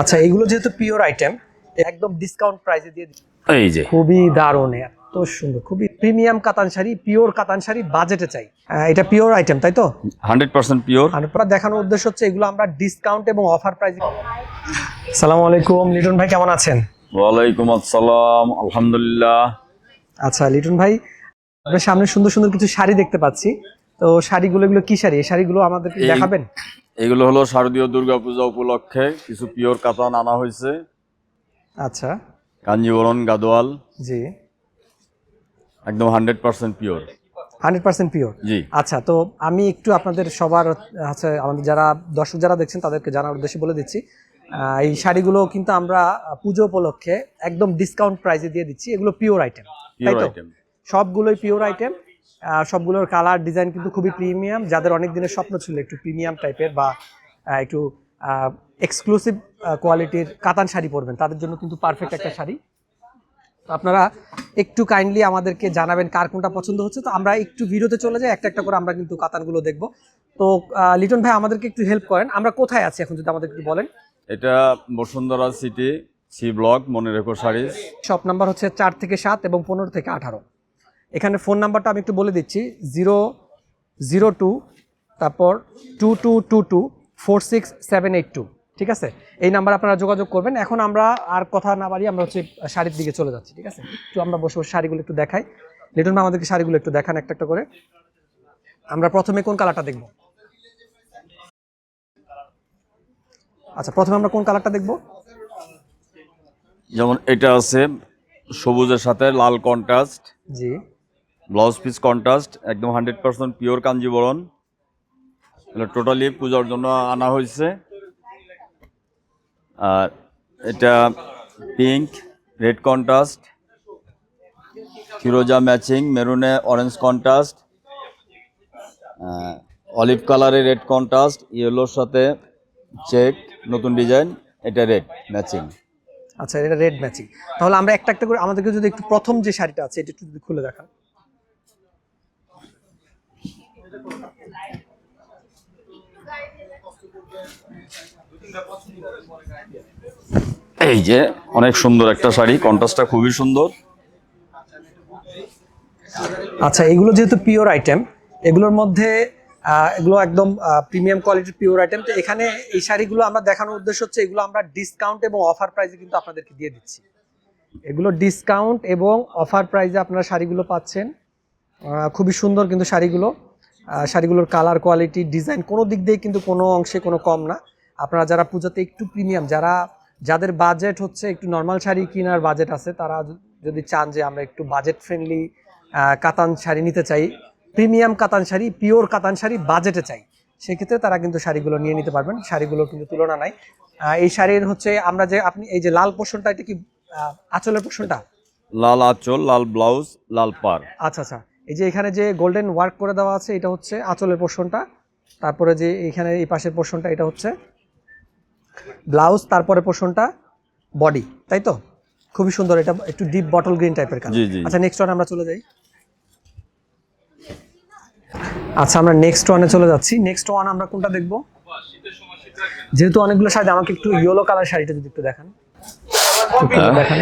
আচ্ছা এগুলো যেহেতু পিওর আইটেম একদম ডিসকাউন্ট প্রাইসে দিয়ে। এই যে। খুবই দারুণ এত সুন্দর খুবই প্রিমিয়াম কাতান শাড়ি পিওর কাতান শাড়ি বাজেটে চাই। এটা পিওর আইটেম তাই তো? হান্ড্রেড পার্সেন্ট পিওর আর পুরো দেখানোর উদ্দেশ্য হচ্ছে এগুলো আমরা ডিসকাউন্ট এবং অফার প্রাইসে সালাম আলাইকুম লিটন ভাই কেমন আছেন? ওয়ালাইকুম আসসালাম আলহামদুলিল্লাহ। আচ্ছা লিটন ভাই আপনার সামনে সুন্দর সুন্দর কিছু শাড়ি দেখতে পাচ্ছি। তো শাড়িগুলো এগুলো কি শাড়ি? এই শাড়িগুলো আমাদেরকে দেখাবেন? এগুলো হলো শারদীয় দুর্গাপূজা উপলক্ষে কিছু পিওর কাতান আনা হয়েছে। আচ্ছা। কাঞ্জিবরণ গাদোয়াল। জি। একদম hundred percent pure. Hundred percent pure? জি। আচ্ছা তো আমি একটু আপনাদের সবার আচ্ছা আমাদের যারা দর্শক যারা দেখছেন তাদেরকে জানার উদ্দেশ্যে বলে দিচ্ছি। এই শাড়িগুলো কিন্তু আমরা পুজো উপলক্ষে একদম ডিসকাউন্ট প্রাইসে দিয়ে দিচ্ছি। এগুলো পিওর আইটেম তাই তো? আইটেম সবগুলোই পিওর আইটেম সবগুলোর কালার ডিজাইন কিন্তু খুবই প্রিমিয়াম যাদের অনেক দিনের স্বপ্ন ছিল একটু প্রিমিয়াম টাইপের বা একটু এক্সক্লুসিভ কোয়ালিটির কাতান শাড়ি পরবেন তাদের জন্য কিন্তু পারফেক্ট একটা শাড়ি। তো আপনারা একটু কাইন্ডলি আমাদেরকে জানাবেন কার কোনটা পছন্দ হচ্ছে। তো আমরা একটু ভিডিওতে চলে যাই একটা একটা করে আমরা কিন্তু কাতানগুলো দেখব। তো লিটন ভাই আমাদেরকে একটু হেল্প করেন। আমরা কোথায় আছি এখন যদি আমাদের একটু বলেন? এটা বসুন্ধরা সিটি সি ব্লক মনে রেখো শাড়ি শপ নাম্বার হচ্ছে চার থেকে সাত এবং পনেরো থেকে আঠারো। এখানে ফোন নাম্বারটা আমি একটু বলে দিচ্ছি জিরো জিরো টু তারপর two two two two four six seven eight two ঠিক আছে? এই নাম্বার আপনারা যোগাযোগ করবেন। এখন আমরা আর কথা না বাড়ি আমরা হচ্ছে শাড়ির দিকে চলে যাচ্ছি ঠিক আছে? একটু আমরা বসে বসে শাড়িগুলো একটু দেখাই। লিটন আমাদেরকে শাড়িগুলো একটু দেখান একটা একটা করে। আমরা প্রথমে কোন কালারটা দেখব? আচ্ছা প্রথমে আমরা কোন কালারটা দেখব? যেমন এটা আছে সবুজের সাথে লাল কন্ট্রাস্ট। জি। ব্লাউজ পিস কন্ট্রাস্ট, একদম হান্ড্রেড পার্সেন্ট পিওর কাঞ্জিবরণ। এটা টোটালি পূজার জন্য আনা হয়েছে। আর এটা পিঙ্ক, রেড কন্ট্রাস্ট, ফিরোজা ম্যাচিং, মেরুনে অরেঞ্জ কন্ট্রাস্ট অলিভ কালারে রেড কন্ট্রাস্ট, ইয়েলোর সাথে চেক, নতুন ডিজাইন, এটা রেড ম্যাচিং। আচ্ছা এটা রেড ম্যাচিং। তাহলে আমরা একটা একটা করে আমাদেরকে যদি একটু প্রথম যে শাড়িটা আছে, এটা একটু খুলে দেখান। এই যে অনেক সুন্দর একটা শাড়ি, কন্ট্রাস্টটা খুবই সুন্দর। আচ্ছা এগুলো যেহেতু পিওর আইটেম এগুলোর মধ্যে এগুলো একদম প্রিমিয়াম কোয়ালিটির পিওর আইটেম তো এখানে এই শাড়িগুলো আমরা দেখানোর উদ্দেশ্য হচ্ছে, এগুলো আমরা ডিসকাউন্ট এবং অফার প্রাইসে কিন্তু আপনাদেরকে দিয়ে দিচ্ছি। এগুলো ডিসকাউন্ট এবং অফার প্রাইসে আপনারা শাড়িগুলো পাচ্ছেন। খুবই সুন্দর কিন্তু শাড়িগুলো। শাড়িগুলোর কালার কোয়ালিটি ডিজাইন কোনো দিক দিয়ে কিন্তু কোনো অংশে কোনো কম না। আপনারা যারা পুজোতে একটু প্রিমিয়াম যারা যাদের বাজেট হচ্ছে একটু নর্মাল শাড়ি কেনার বাজেট আছে তারা যদি চান যে আমরা একটু বাজেট ফ্রেন্ডলি কাতান শাড়ি নিতে চাই প্রিমিয়াম কাতান শাড়ি পিওর কাতান শাড়ি বাজেটে চাই সেক্ষেত্রে তারা কিন্তু শাড়িগুলো নিয়ে নিতে পারবেন। শাড়িগুলো কিন্তু তুলনা নাই। এই শাড়ির হচ্ছে আমরা যে আপনি এই যে লাল পোর্শনটা এটা কি আঁচলের পোর্শনটা লাল আঁচল লাল ব্লাউজ লাল পার আচ্ছা আচ্ছা। এই যে এখানে যে গোল্ডেন ওয়ার্ক করে দেওয়া আছে এটা হচ্ছে আঁচলের পোর্শনটা। তারপরে যে এখানে এই পাশের পোর্শনটা এটা হচ্ছে ব্লাউজ তারপরে পোর্শনটা বডি তাই তো? খুবই সুন্দর এটা একটু ডিপ বটল গ্রিন টাইপের কালার। জি, জি। আচ্ছা নেক্সট ওয়ান আমরা চলে যাই। আচ্ছা আমরা নেক্সট ওয়ানে চলে যাচ্ছি। নেক্সট ওয়ান আমরা কোনটা দেখব? যেহেতু অনেকগুলো শাড়ি আমাকে একটু ইয়েলো কালার শাড়িটা যদি একটু দেখান। একটু দেখান।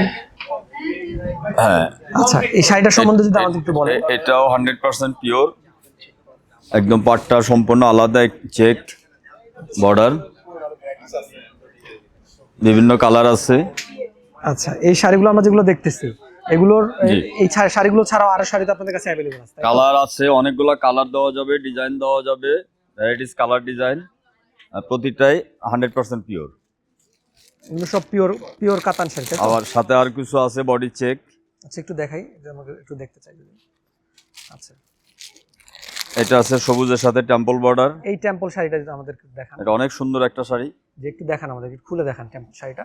হ্যাঁ। আচ্ছা এই শাড়িটা সম্বন্ধে যদি আমাদের একটু বলেন। এটাও হান্ড্রেড পার্সেন্ট পিওর একদম পাটটা সম্পূর্ণ আলাদা চেক বর্ডার বিভিন্ন কালার আছে। আচ্ছা এই শাড়িগুলো আমরা যেগুলো দেখতেছি এগুলোর এই শাড়িগুলো ছাড়াও আরও শাড়ি আপনাদের কাছে অ্যাভেলেবল আছে কালার আছে অনেকগুলো কালার দেওয়া যাবে ডিজাইন দেওয়া যাবে ভ্যারাইটিস কালার ডিজাইন প্রতিটাই হান্ড্রেড পার্সেন্ট পিওর এগুলো সব পিওর পিওর কাতান শাড়ি আবার সাথে আর কিছু আছে বডি চেক আচ্ছা একটু দেখাই যে আমাকে একটু দেখতে চাই আচ্ছা। এটা আছে সবুজের সাথে টেম্পল বর্ডার এই টেম্পল শাড়িটা যদি আমাদেরকে দেখান। এটা অনেক সুন্দর একটা শাড়ি। যে একটু দেখান আমাদেরকে একটু খুলে দেখান টেম্পল শাড়িটা।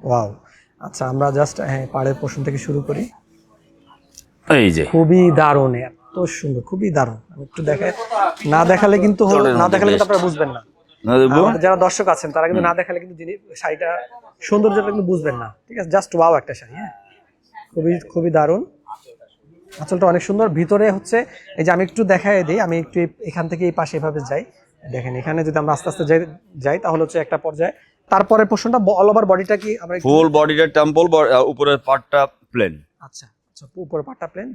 ওয়াও। আচ্ছা আমরা জাস্ট হ্যাঁ পাড়ের পোষণ থেকে শুরু করি। এই যে। খুবই দারুণ এত সুন্দর খুবই দারুণ। আমি একটু দেখাই। না দেখালে কিন্তু না দেখালে কিন্তু আপনারা বুঝবেন না। যারা দর্শক আছেন তারা কিন্তু না দেখালে কিন্তু যিনি শাড়িটা সৌন্দর্যটা কিন্তু বুঝবেন না। ঠিক আছে? জাস্ট ওয়াও একটা শাড়ি হ্যাঁ? খুবই খুবই দারুণ। আঁচলটা অনেক সুন্দর। ভিতরে হচ্ছে এই যে আমি একটু দেখাই দিই আমি একটু এখান থেকে এই পাশে এভাবে যাই। দেখেন এখানে যদি আমরা আস্তে আস্তে যাই যাই তাহলে হচ্ছে একটা পর্যায়ে। তারপরে পোর্শনটা অল ওভার বডিটা কি আমরা ফুল বডিটা টেম্পল উপরের পার্টটা প্লেন আচ্ছা আচ্ছা উপরে পাটা প্লেন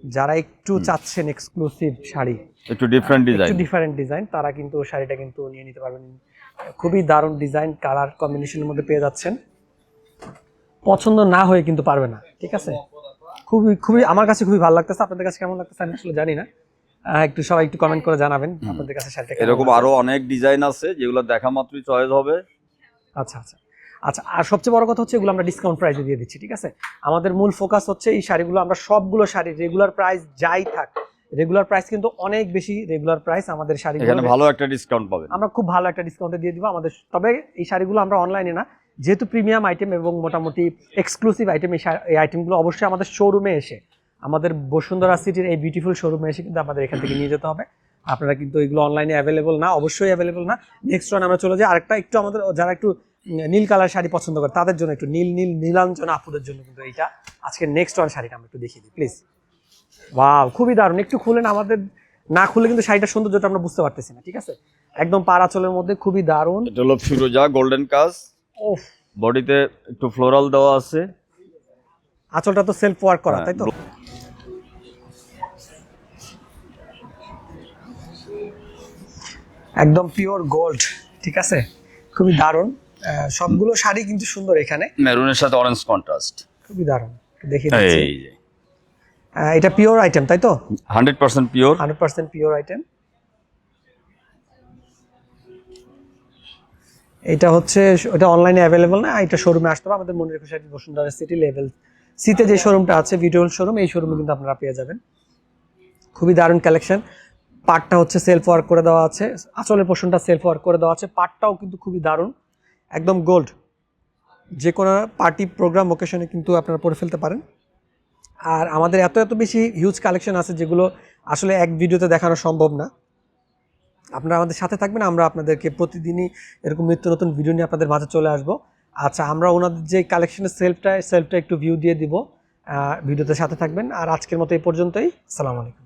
যারা একটু চাচ্ছেন এক্সক্লুসিভ শাড়ি একটু ডিফারেন্ট ডিজাইন একটু ডিফারেন্ট ডিজাইন তারা কিন্তু শাড়িটা কিন্তু নিয়ে নিতে পারবেন। খুবই দারুণ ডিজাইন কালার কম্বিনেশনের মধ্যে পেয়ে যাচ্ছেন। পছন্দ না হয়ে কিন্তু পারবে না ঠিক আছে? খুবই খুবই আমার কাছে খুবই ভালো লাগতেছে। আপনাদের কাছে কেমন লাগতেছে আমি আসলে জানি না। একটু সবাই একটু কমেন্ট করে জানাবেন আপনাদের কাছে শাড়িটা এরকম আরও অনেক ডিজাইন আছে যেগুলো দেখা মাত্রই চয়েস হবে। আচ্ছা আচ্ছা। আচ্ছা আর সবচেয়ে বড় কথা হচ্ছে এগুলো আমরা ডিসকাউন্ট প্রাইসে দিয়ে দিচ্ছি ঠিক আছে? আমাদের মূল ফোকাস হচ্ছে এই শাড়িগুলো আমরা সবগুলো শাড়ি রেগুলার প্রাইস যাই থাক রেগুলার প্রাইস কিন্তু অনেক বেশি রেগুলার প্রাইস আমাদের শাড়িগুলো এখানে ভালো একটা ডিসকাউন্ট পাবেন। আমরা খুব ভালো একটা ডিসকাউন্টে দিয়ে দিব আমাদের তবে এই শাড়িগুলো আমরা অনলাইনে না যেহেতু প্রিমিয়াম আইটেম এবং মোটামুটি এক্সক্লুসিভ আইটেম এই আইটেমগুলো অবশ্যই আমাদের শোরুমে এসে আমাদের বসুন্ধরা সিটির এই বিউটিফুল শোরুমে এসে কিন্তু আমাদের এখান থেকে নিয়ে যেতে হবে। আপনারা কিন্তু এগুলো অনলাইনে অ্যাভেলেবল না অবশ্যই অ্যাভেলেবল না। নেক্সট ওয়ান আমরা চলে যাই আরেকটা একটু আমাদের যারা একটু নীল কালার শাড়ি পছন্দ করে তাদের জন্য একটু নীল নীল নীলাঞ্জন আপুদের জন্য কিন্তু এইটা। আজকে নেক্সট ওয়ান শাড়িটা আমরা একটু দেখিয়ে দিই প্লিজ ওয়াও খুবই দারুণ। একটু খুলেন আমাদের না খুলে কিন্তু শাড়িটার সৌন্দর্যটা আমরা বুঝতে পারতেছি না ঠিক আছে? একদম পারাচলের মধ্যে খুবই দারুণ। এটা হলো ফিরোজা গোল্ডেন কাজ ওফ বডিতে একটু ফ্লোরাল দেওয়া আছে। আঁচলটা তো সেলফ ওয়ার্ক করা তাই তো? একদম পিওর গোল্ড ঠিক আছে? খুবই দারুণ। সবগুলো শাড়ি কিন্তু সুন্দর এখানে। মেরুনের সাথে অরেঞ্জ কন্ট্রাস্ট খুবই দারুণ। দিচ্ছি। এই যে। এটা পিওর আইটেম তাই তো? Hundred percent pure hundred percent pure item এটা হচ্ছে এটা অনলাইনে অ্যাভেলেবল না এটা শোরুমে আসতে হবে। আমাদের মনে রেখে শাড়ি বসুন্ধরা সিটি লেভেল সিতে যে শোরুমটা আছে ভিডিওল শোরুম এই শোরুমে কিন্তু আপনারা পেয়ে যাবেন। খুবই দারুণ কালেকশন পাটটা হচ্ছে সেলফ ওয়ার্ক করে দেওয়া আছে। আঁচলের পোর্শনটা সেলফ ওয়ার্ক করে দেওয়া আছে। পাটটাও কিন্তু খুবই দারুণ। একদম গোল্ড যে কোনো পার্টি প্রোগ্রাম ওকেশনে কিন্তু আপনারা পরে ফেলতে পারেন। আর আমাদের এত এত বেশি হিউজ কালেকশন আছে যেগুলো আসলে এক ভিডিওতে দেখানো সম্ভব না। আপনারা আমাদের সাথে থাকবেন, আমরা আপনাদেরকে প্রতিদিনই এরকম নিত্য নতুন ভিডিও নিয়ে আপনাদের মাঝে চলে আসব। আচ্ছা আমরা ওনাদের যে কালেকশনের সেলফটা সেলফটা একটু ভিউ দিয়ে দিব। ভিডিওতে সাথে থাকবেন। আর আজকের মতো এই পর্যন্তই। সালাম আলাইকুম।